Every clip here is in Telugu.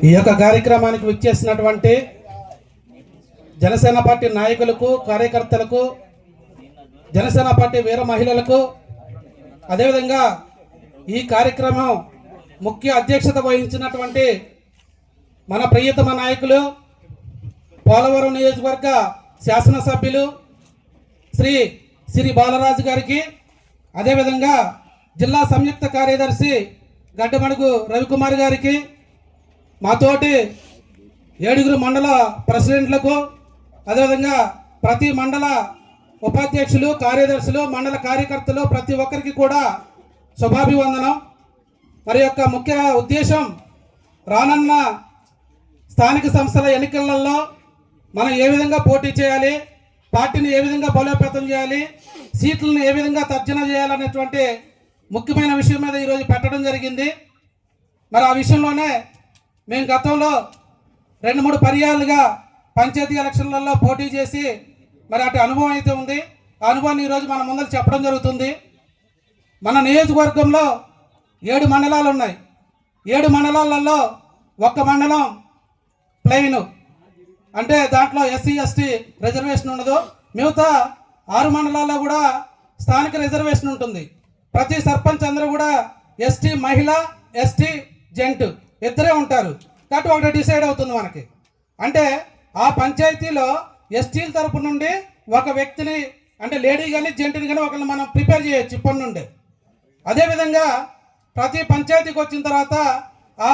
ఈ యొక్క కార్యక్రమానికి విచ్చేసినటువంటి జనసేన పార్టీ నాయకులకు కార్యకర్తలకు జనసేన పార్టీ వీర మహిళలకు అదేవిధంగా ఈ కార్యక్రమం ముఖ్య అధ్యక్షత వహించినటువంటి మన ప్రియతమ నాయకులు పోలవరం నియోజకవర్గ శాసనసభ్యులు శ్రీ శ్రీ బాలరాజు గారికి అదేవిధంగా జిల్లా సంయుక్త కార్యదర్శి గడ్డమడుగు రవికుమార్ గారికి మాతోటి ఏడుగురు మండల ప్రెసిడెంట్లకు అదేవిధంగా ప్రతి మండల ఉపాధ్యక్షులు కార్యదర్శులు మండల కార్యకర్తలు ప్రతి ఒక్కరికి కూడా శుభాభివందనం. మరి యొక్క ముఖ్య ఉద్దేశం రానున్న స్థానిక సంస్థల ఎన్నికలలో మనం ఏ విధంగా పోటీ చేయాలి పార్టీని ఏ విధంగా బలోపేతం చేయాలి సీట్లను ఏ విధంగా తర్జన చేయాలనేటువంటి ముఖ్యమైన విషయం మీద ఈరోజు పెట్టడం జరిగింది. మరి ఆ విషయంలోనే మేము గతంలో రెండు మూడు పర్యాలుగా పంచాయతీ ఎలక్షన్లలో పోటీ చేసి మరి అటు అనుభవం అయితే ఉంది. ఆ అనుభవాన్ని ఈరోజు మన ముందర చెప్పడం జరుగుతుంది. మన నియోజకవర్గంలో ఏడు మండలాలు ఉన్నాయి. ఏడు మండలాలలో ఒక్క మండలం ప్లెయిన్. అంటే దాంట్లో ఎస్సీ ఎస్టీ రిజర్వేషన్ ఉండదు. మిగతా ఆరు మండలాల్లో కూడా స్థానిక రిజర్వేషన్ ఉంటుంది. ప్రతి సర్పంచ్ అందరూ కూడా ఎస్టీ మహిళ ఎస్టీ జెంట్. ఇద్దరే ఉంటారు. కాబట్టి ఒకటి డిసైడ్ అవుతుంది మనకి. అంటే ఆ పంచాయతీలో ఎస్టీల తరపు నుండి ఒక వ్యక్తిని అంటే లేడీ కానీ జెంట్ని కానీ ఒకరిని మనం ప్రిపేర్ చేయొచ్చు ఇప్పటి నుండి. అదేవిధంగా ప్రతి పంచాయతీకి వచ్చిన తర్వాత ఆ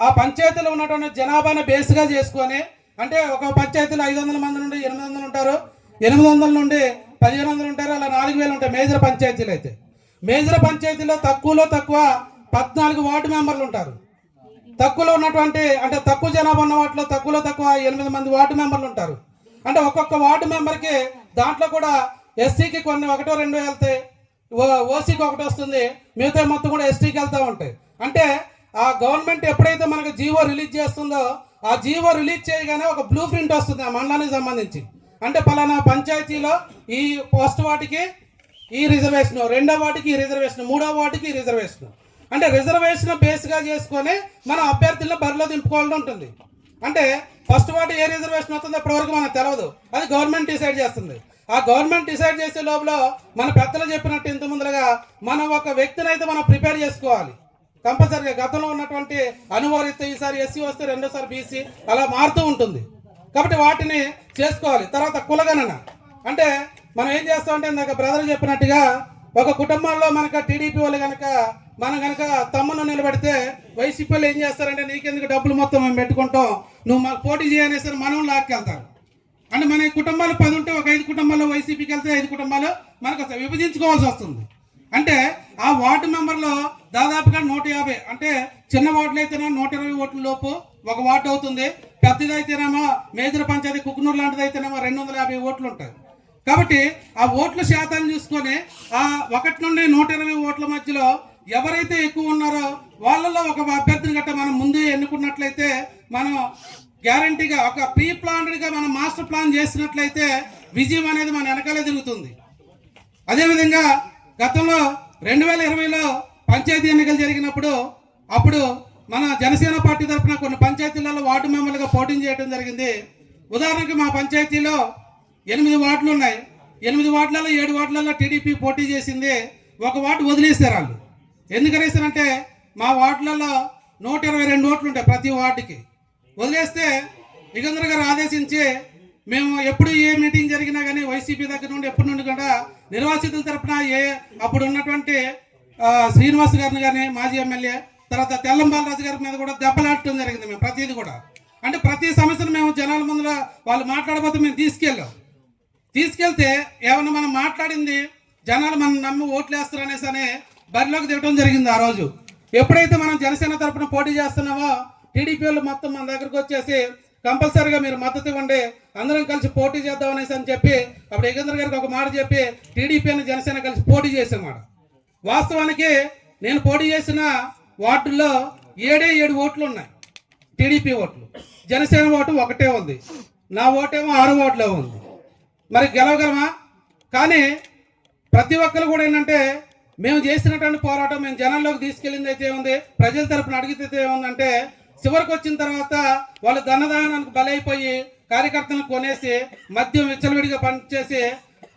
ఆ పంచాయతీలో ఉన్నటువంటి జనాభాను బేస్గా చేసుకొని అంటే ఒక పంచాయతీలో ఐదు వందల మంది నుండి ఎనిమిది వందలు ఉంటారు. ఎనిమిది వందల నుండి పదిహేను వందలు ఉంటారు. అలా నాలుగు వేలు ఉంటాయి మేజర్ పంచాయతీలు అయితే. మేజర్ పంచాయతీలో తక్కువలో తక్కువ పద్నాలుగు వార్డు మెంబర్లు ఉంటారు. తక్కువలో ఉన్నటువంటి అంటే తక్కువ జనాభా ఉన్న వాటిలో తక్కువలో తక్కువ ఎనిమిది మంది వార్డు మెంబర్లు ఉంటారు. అంటే ఒక్కొక్క వార్డు మెంబర్కి దాంట్లో కూడా ఎస్సీకి కొన్ని ఒకటో రెండు వెళ్తాయి ఓ- ఓసీకి ఒకటి వస్తుంది మిగతా మొత్తం కూడా ఎస్టీకి వెళ్తూ ఉంటాయి. అంటే ఆ గవర్నమెంట్ ఎప్పుడైతే మనకు జీవో రిలీజ్ చేస్తుందో ఆ జీవో రిలీజ్ చేయగానే ఒక బ్లూ ప్రింట్ వస్తుంది ఆ మండలానికి సంబంధించి. అంటే పలానా పంచాయతీలో ఈ పోస్ట్ వాటికి ఈ రిజర్వేషన్ రెండో వాటికి ఈ రిజర్వేషన్ మూడో వాటికి ఈ రిజర్వేషన్. అంటే రిజర్వేషన్ బేస్గా చేసుకొని మన అభ్యర్థులను బరిలో దింపుకోవాలని ఉంటుంది. అంటే ఫస్ట్ వాటి ఏ రిజర్వేషన్ వస్తుందో ఇప్పటివరకు మనకు తెలియదు అది గవర్నమెంట్ డిసైడ్ చేస్తుంది. ఆ గవర్నమెంట్ డిసైడ్ చేసే లోపల మన పెద్దలు చెప్పినట్టు ఇంత ముందరగా మనం ఒక వ్యక్తిని అయితే మనం ప్రిపేర్ చేసుకోవాలి. కంపల్సరీగా గతంలో ఉన్నటువంటి అనువారిత ఈసారి ఎస్సీ వస్తే రెండోసారి బీసీ అలా మారుతూ ఉంటుంది. కాబట్టి వాటిని చేసుకోవాలి. తర్వాత కులగణన. అంటే మనం ఏం చేస్తామంటే ఇందాక బ్రదర్ చెప్పినట్టుగా ఒక కుటుంబంలో మనక టీడీపీ వాళ్ళు కనుక మనం కనుక తమ్మును నిలబెడితే వైసీపీ వాళ్ళు ఏం చేస్తారంటే నీకెందుకు డబ్బులు మొత్తం మేము పెట్టుకుంటాం? నువ్వు మాకు పోటీ చేయనేసరి మనం లాక్కెళ్తారు అంటే మన ఈ కుటుంబాలు పది ఉంటే ఒక ఐదు కుటుంబాల్లో వైసీపీకి వెళ్తే ఐదు కుటుంబాలు మనకు విభజించుకోవాల్సి వస్తుంది. అంటే ఆ వార్డు మెంబర్లో దాదాపుగా నూట యాభై అంటే చిన్న వార్డులు అయితేనేమో నూట ఇరవై ఓట్ల లోపు ఒక వార్డు అవుతుంది. పెద్దది అయితేనేమో మేజర్ పంచాయతీ కుక్కునూరు లాంటిది అయితేనేమో రెండు వందల యాభై ఓట్లు ఉంటాయి. కాబట్టి ఆ ఓట్ల శాతాన్ని చూసుకొని ఆ ఒకటి నుండి నూట ఇరవై ఓట్ల మధ్యలో ఎవరైతే ఎక్కువ ఉన్నారో వాళ్ళలో ఒక అభ్యర్థిని గట్ట మనం ముందే ఎన్నుకున్నట్లయితే మనం గ్యారంటీగా ఒక ప్రీ ప్లాన్డ్గా మనం మాస్టర్ ప్లాన్ చేసినట్లయితే విజయం అనేది మన వెనకాలే తిరుగుతుంది. అదేవిధంగా గతంలో రెండు వేల ఇరవైలో పంచాయతీ ఎన్నికలు జరిగినప్పుడు అప్పుడు మన జనసేన పార్టీ తరఫున కొన్ని పంచాయతీలలో వార్డు మెంబర్లుగా పోటీ చేయడం జరిగింది. ఉదాహరణకి మా పంచాయతీలో ఎనిమిది వార్డులు ఉన్నాయి. ఎనిమిది వార్డులలో ఏడు వార్డులలో టీడీపీ పోటీ చేసింది ఒక వార్డు వదిలేశారు వాళ్ళు. ఎందుకనేసారంటే మా వార్డులలో నూట ఇరవై రెండు ఓట్లు ఉంటాయి ప్రతి వార్డుకి. వదిలేస్తే యుగంధర గారు ఆదేశించి మేము ఎప్పుడు ఏ మీటింగ్ జరిగినా కానీ వైసీపీ దగ్గర నుండి ఎప్పటి నుండి కూడా నిర్వాసితుల తరపున ఏ అప్పుడు ఉన్నటువంటి శ్రీనివాస్ గారిని కానీ మాజీ ఎమ్మెల్యే తర్వాత తెల్లం బాలరాజు గారి మీద కూడా దెబ్బలాడటం జరిగింది మేము ప్రతిదీ కూడా. అంటే ప్రతి సమస్యను మేము జనాల ముందులో వాళ్ళు మాట్లాడబోతే మేము తీసుకెళ్ళాం. తీసుకెళ్తే ఏమన్నా మనం మాట్లాడింది జనాలు మనం నమ్మి ఓట్లు అనేసి అనే బరిలోకి దిగడం జరిగింది ఆ రోజు. ఎప్పుడైతే మనం జనసేన తరపున పోటీ చేస్తున్నామో టీడీపీ వాళ్ళు మొత్తం మన దగ్గరకు వచ్చేసి కంపల్సరీగా మీరు మద్దతు ఇవ్వండి అందరం కలిసి పోటీ చేద్దాం అనేసి అని చెప్పి అప్పుడు యోగేంద్ర గారికి ఒక మాట చెప్పి టీడీపీ అని జనసేన కలిసి పోటీ చేసామాట. వాస్తవానికి నేను పోటీ చేసిన వార్డుల్లో ఏడే ఏడు ఓట్లు ఉన్నాయి. టీడీపీ ఓట్లు. జనసేన ఓటు ఒకటే ఉంది. నా ఓటేమో ఆరు ఓట్లో ఉంది. మరి గెలవగలమా? కానీ ప్రతి ఒక్కరు కూడా ఏంటంటే మేము చేసినటువంటి పోరాటం మేము జనంలోకి తీసుకెళ్ళింది అయితే ఉంది ప్రజల తరపున అడిగితే ఏముందంటే చివరికి వచ్చిన తర్వాత వాళ్ళు ధనదానానికి బలైపోయి కార్యకర్తలను కొనేసి మద్యం విచ్చలవిడిగా పనిచేసి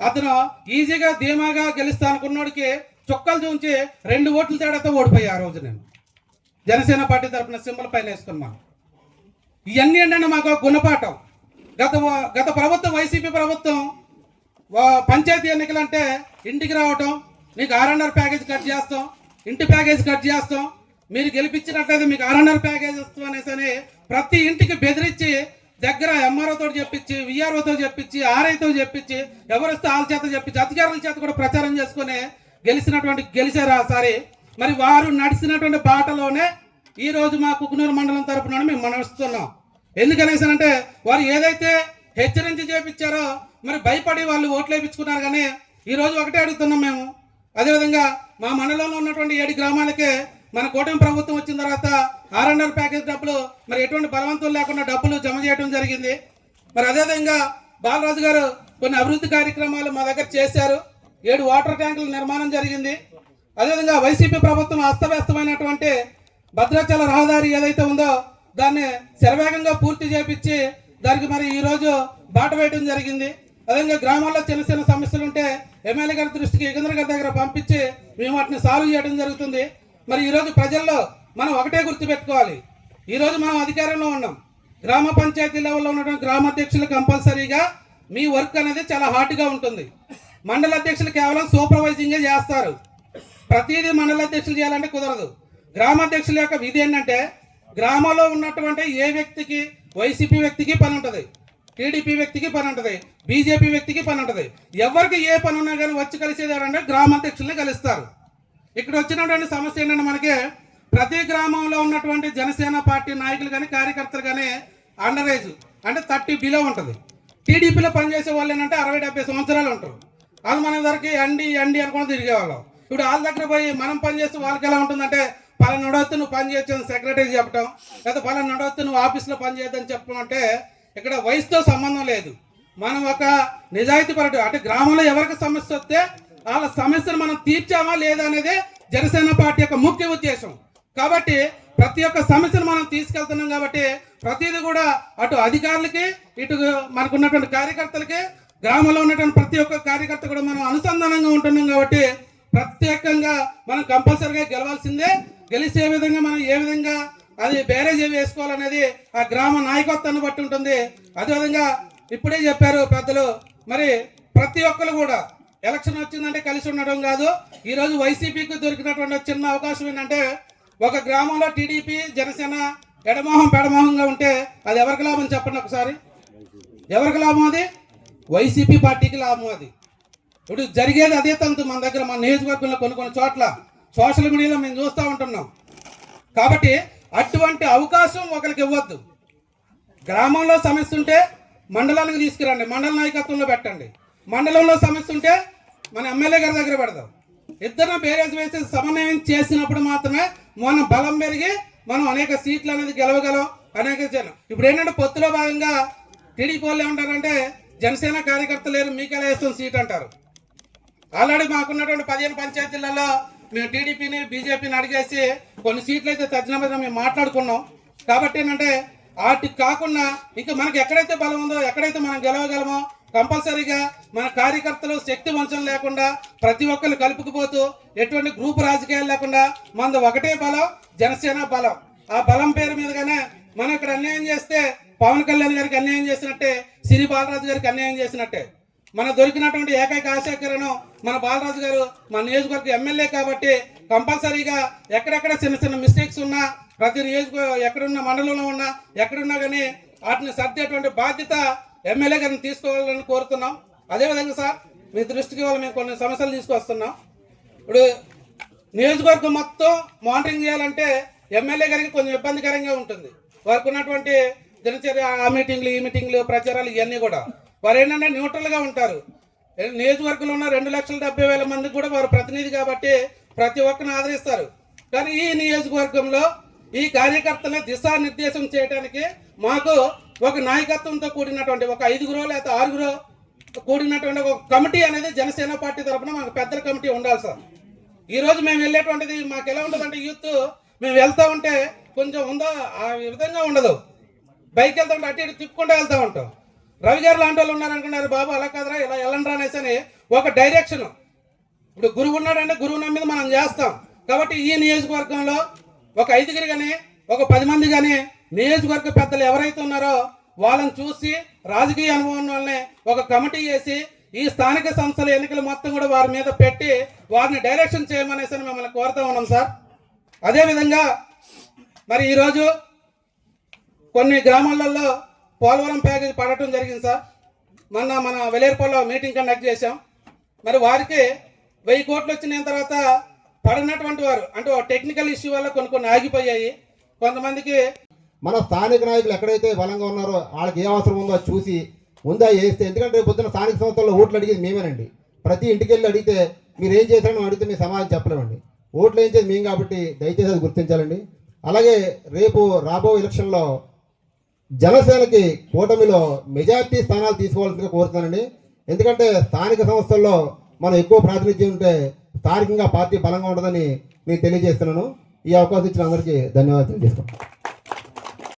అతను ఈజీగా ధీమాగా గెలుస్తా అనుకున్నోడికి చుక్కలు చూంచి రెండు ఓట్ల తేడాతో ఓడిపోయా ఆ రోజు నేను. జనసేన పార్టీ తరపున సింబల్ పైన వేసుకున్నాను. ఇవన్నీ ఏంటంటే మాకు గుణపాఠం. గత గత ప్రభుత్వం వైసీపీ ప్రభుత్వం పంచాయతీ ఎన్నికలు అంటే ఇంటికి రావటం మీకు ఆర్ఎన్ఆర్ ప్యాకేజ్ కట్ చేస్తాం ఇంటి ప్యాకేజ్ కట్ చేస్తాం మీరు గెలిపించినట్లయితే మీకు ఆర్ఎన్ఆర్ ప్యాకేజ్ ఇస్తాం అనేసి అని ప్రతి ఇంటికి బెదిరించి దగ్గర ఎంఆర్ఓతో చెప్పించి విఆర్ఓతో చెప్పించి ఆర్ఐతో చెప్పించి ఎవరిస్తే వాళ్ళ చేత చెప్పించి అధికారుల చేత కూడా ప్రచారం చేసుకుని గెలిచినటువంటి గెలిచారు ఆసారి మరి వారు నడిచినటువంటి బాటలోనే ఈరోజు మా కుకునూరు మండలం తరపున మేము మనస్తున్నాం ఎందుకనేసానంటే వారు ఏదైతే హెచ్చరించి చేపించారో మరి భయపడి వాళ్ళు ఓట్లు వేయించుకున్నారు కానీ ఈరోజు ఒకటే అడుగుతున్నాం మేము. అదేవిధంగా మా మండలంలో ఉన్నటువంటి ఏడు గ్రామాలకే మన కూటమి ప్రభుత్వం వచ్చిన తర్వాత ఆర్ఎన్ఆర్ ప్యాకేజ్ డబ్బులు మరి ఎటువంటి బలవంతం లేకుండా డబ్బులు జమ చేయడం జరిగింది. మరి అదేవిధంగా బాలరాజు గారు కొన్ని అభివృద్ధి కార్యక్రమాలు మా దగ్గర చేశారు. ఏడు వాటర్ ట్యాంకుల నిర్మాణం జరిగింది. అదేవిధంగా వైసీపీ ప్రభుత్వం అస్తవ్యస్తమైనటువంటి భద్రాచల రహదారి ఏదైతే ఉందో దాన్ని శరవేగంగా పూర్తి చేపించి దానికి మరి ఈరోజు బాట వేయడం జరిగింది. అదేవిధంగా గ్రామాల్లో చిన్న చిన్న సమస్యలు ఉంటే ఎమ్మెల్యే గారి దృష్టికి యుగంధర్ గారి దగ్గర పంపించి మేము వాటిని సాల్వ్ చేయడం జరుగుతుంది. మరి ఈరోజు ప్రజల్లో మనం ఒకటే గుర్తుపెట్టుకోవాలి. ఈరోజు మనం అధికారంలో ఉన్నాం. గ్రామ పంచాయతీ లెవెల్లో ఉన్నటువంటి గ్రామ అధ్యక్షులు కంపల్సరీగా మీ వర్క్ అనేది చాలా హార్డ్గా ఉంటుంది. మండల అధ్యక్షులు కేవలం సూపర్వైజింగే చేస్తారు. ప్రతిదీ మండల అధ్యక్షులు చేయాలంటే కుదరదు. గ్రామాధ్యక్షుల యొక్క విధి ఏంటంటే గ్రామంలో ఉన్నటువంటి ఏ వ్యక్తికి వైసీపీ వ్యక్తికి పని ఉంటుంది. టీడీపీ వ్యక్తికి పని ఉంటుంది. బీజేపీ వ్యక్తికి పని ఉంటుంది. ఎవరికి ఏ పని ఉన్నా కానీ వచ్చి కలిసేది ఎవరంటే గ్రామ కలుస్తారు ఇక్కడ వచ్చినటువంటి సమస్య ఏంటంటే మనకి ప్రతి గ్రామంలో ఉన్నటువంటి జనసేన పార్టీ నాయకులు కానీ కార్యకర్తలు కానీ అండర్ ఏజ్ అంటే థర్టీ బిలో ఉంటుంది. టీడీపీలో పనిచేసే వాళ్ళు ఏంటంటే అరవై డెబ్బై సంవత్సరాలు ఉంటారు. వాళ్ళు మన దగ్గరికి ఎండి ఎండి అనుకుని తిరిగేవాళ్ళం. ఇప్పుడు వాళ్ళ దగ్గర పోయి మనం పనిచేస్తే వాళ్ళకి ఎలా ఉంటుందంటే పలానా నడవద్దు నువ్వు పని అని సెక్రటరీ చెప్పడం లేదా పలానా నడవత్తును నువ్వు ఆఫీస్లో పని చేయొద్దని చెప్పడం అంటే ఇక్కడ వయసుతో సంబంధం లేదు. మనం ఒక నిజాయితీ పరటు అంటే గ్రామంలో ఎవరికి సమస్య వస్తే వాళ్ళ సమస్యను మనం తీర్చామా లేదా అనేది జనసేన పార్టీ యొక్క ముఖ్య ఉద్దేశం. కాబట్టి ప్రతి ఒక్క సమస్యను మనం తీసుకెళ్తున్నాం కాబట్టి ప్రతిదీ కూడా అటు అధికారులకి ఇటు మనకున్నటువంటి కార్యకర్తలకి గ్రామంలో ఉన్నటువంటి ప్రతి ఒక్క కార్యకర్త కూడా మనం అనుసంధానంగా ఉంటున్నాం కాబట్టి ప్రత్యేకంగా మనం కంపల్సరిగా గెలవాల్సిందే. గెలిచే విధంగా మనం ఏ విధంగా అది బ్యారేజ్ ఏమి వేసుకోవాలనేది ఆ గ్రామ నాయకత్వాన్ని బట్టి ఉంటుంది. అదేవిధంగా ఇప్పుడే చెప్పారు పెద్దలు మరి ప్రతి ఒక్కరు కూడా ఎలక్షన్ వచ్చిందంటే కలిసి ఉండడం కాదు. ఈరోజు వైసీపీకి దొరికినటువంటి చిన్న అవకాశం ఏంటంటే ఒక గ్రామంలో టీడీపీ జనసేన ఎడమోహం పెడమోహంగా ఉంటే అది ఎవరికి లాభం చెప్పండి ఒకసారి? ఎవరికి లాభం అది? వైసీపీ పార్టీకి లాభం అది. ఇప్పుడు జరిగేది అదే తంతు మన దగ్గర మన నియోజకవర్గంలో కొన్ని కొన్ని చోట్ల సోషల్ మీడియాలో మేము చూస్తూ ఉంటున్నాం. కాబట్టి అటువంటి అవకాశం ఒకరికి ఇవ్వద్దు. గ్రామంలో సమస్య ఉంటే మండలానికి తీసుకురండి. మండల నాయకత్వంలో పెట్టండి. మండలంలో సమస్య ఉంటే మన ఎమ్మెల్యే గారి దగ్గర పెడదాం. ఇద్దరు బేరేజ్ వేసి సమన్వయం చేసినప్పుడు మాత్రమే మనం బలం పెరిగి మనం అనేక సీట్లు అనేది గెలవగలం. అనేక జనం ఇప్పుడు ఏంటంటే పొత్తులో భాగంగా టీడీపీ వాళ్ళు ఏమంటారంటే జనసేన కార్యకర్తలు లేరు మీకు వేస్తాం సీట్ అంటారు. ఆల్రెడీ మాకున్నటువంటి పదిహేను పంచాయతీలలో మేము టీడీపీని బీజేపీని అడిగేసి కొన్ని సీట్లు అయితే తగ్గిన మేము మాట్లాడుకున్నాం. కాబట్టి ఏంటంటే వాటికి కాకుండా ఇంకా మనకి ఎక్కడైతే బలం ఉందో ఎక్కడైతే మనం గెలవగలమో కంపల్సరీగా మన కార్యకర్తలు శక్తి వంచన లేకుండా ప్రతి ఒక్కరు కలుపుకుపోతూ ఎటువంటి గ్రూప్ రాజకీయాలు లేకుండా మనది ఒకటే బలం జనసేన బలం. ఆ బలం పేరు మీదగానే మనం ఇక్కడ అన్యాయం చేస్తే పవన్ కళ్యాణ్ గారికి అన్యాయం చేసినట్టే సిరి బాలరాజు గారికి అన్యాయం చేసినట్టే. మన దొరికినటువంటి ఏకైక ఆశాకరణం మన బాలరాజు గారు మన నియోజకవర్గ ఎమ్మెల్యే కాబట్టి కంపల్సరీగా ఎక్కడెక్కడ చిన్న చిన్న మిస్టేక్స్ ఉన్నా ప్రతి నియోజక ఎక్కడున్న మండలంలో ఉన్నా ఎక్కడున్నా కానీ వాటిని సర్దేటువంటి బాధ్యత ఎమ్మెల్యే గారిని తీసుకోవాలని కోరుతున్నాం. అదేవిధంగా సార్ మీ దృష్టికి వాళ్ళు మేము కొన్ని సమస్యలు తీసుకొస్తున్నాం. ఇప్పుడు నియోజకవర్గం మొత్తం మానిటరింగ్ చేయాలంటే ఎమ్మెల్యే గారికి కొంచెం ఇబ్బందికరంగా ఉంటుంది. వారికి ఉన్నటువంటి దినచర్య ఆ మీటింగ్లు ఈ మీటింగ్లు ప్రచారాలు ఇవన్నీ కూడా. వారు ఏంటంటే న్యూట్రల్గా ఉంటారు. నియోజకవర్గంలో ఉన్న రెండు లక్షల డెబ్బై వేల మందికి కూడా వారు ప్రతినిధి కాబట్టి ప్రతి ఒక్కరిని ఆదరిస్తారు. కానీ ఈ నియోజకవర్గంలో ఈ కార్యకర్తలను దిశానిర్దేశం చేయడానికి మాకు ఒక నాయకత్వంతో కూడినటువంటి ఒక ఐదుగురో లేదా ఆరుగురో కూడినటువంటి ఒక కమిటీ అనేది జనసేన పార్టీ తరఫున మాకు పెద్ద కమిటీ ఉండాలి సార్. ఈరోజు మేము వెళ్ళేటువంటిది మాకు ఎలా ఉంటుందంటే యూత్ మేము వెళ్తా ఉంటే కొంచెం ఉందా? ఆ విధంగా ఉండదు. బైక్ వెళ్తా ఉంటే అటు ఇటు తిప్పుకుంటూ వెళ్తా ఉంటాం. రవి గారు లాంటి వాళ్ళు ఉన్నారనుకున్నారు బాబు అలా కదరా ఇలా వెళ్ళండి అనేసి ఒక డైరెక్షన్ ఇప్పుడు గురువు ఉన్నాడంటే గురువు నమ్మిది మనం చేస్తాం. కాబట్టి ఈ నియోజకవర్గంలో ఒక ఐదుగురు కానీ ఒక పది మంది కానీ నియోజకవర్గ పెద్దలు ఎవరైతే ఉన్నారో వాళ్ళని చూసి రాజకీయ అనుభవం వాళ్ళని ఒక కమిటీ వేసి ఈ స్థానిక సంస్థల ఎన్నికలు మొత్తం కూడా వారి మీద పెట్టి వారిని డైరెక్షన్ చేయమనేసి అని మిమ్మల్ని కోరుతా ఉన్నాం సార్. అదేవిధంగా మరి ఈరోజు కొన్ని గ్రామాలలో పోలవరం ప్యాకేజ్ పడటం జరిగింది సార్. మొన్న మన వెలేరుపల్లిలో మీటింగ్ కండక్ట్ చేశాం. మరి వారికి వెయ్యి కోట్లు వచ్చిన తర్వాత పడినటువంటి వారు అంటే టెక్నికల్ ఇష్యూ వల్ల కొన్ని కొన్ని ఆగిపోయాయి. కొంతమందికి మన స్థానిక నాయకులు ఎక్కడైతే బలంగా ఉన్నారో వాళ్ళకి ఏ అవసరం ఉందో చూసి ముందా వేస్తే ఎందుకంటే రేపు స్థానిక సంస్థల్లో ఓట్లు అడిగేది మేమేనండి. ప్రతి ఇంటికి వెళ్ళి అడిగితే మీరు ఏం చేశారని అడిగితే మీ సమాధానం చెప్పలేమండి. ఓట్లు ఏం చేసి మేము కాబట్టి దయచేసి అది గుర్తించాలండి. అలాగే రేపు రాబో ఎలక్షన్లో జనసేనకి కూటమిలో మెజార్టీ స్థానాలు తీసుకోవాల్సిందిగా కోరుతున్నానండి. ఎందుకంటే స్థానిక సంస్థల్లో మనం ఎక్కువ ప్రాతినిధ్యం ఉంటే స్థానికంగా పార్టీ బలంగా ఉండదని నేను తెలియజేస్తున్నాను. ఈ అవకాశం ఇచ్చిన అందరికీ ధన్యవాదాలు తెలియజేస్తున్నాను.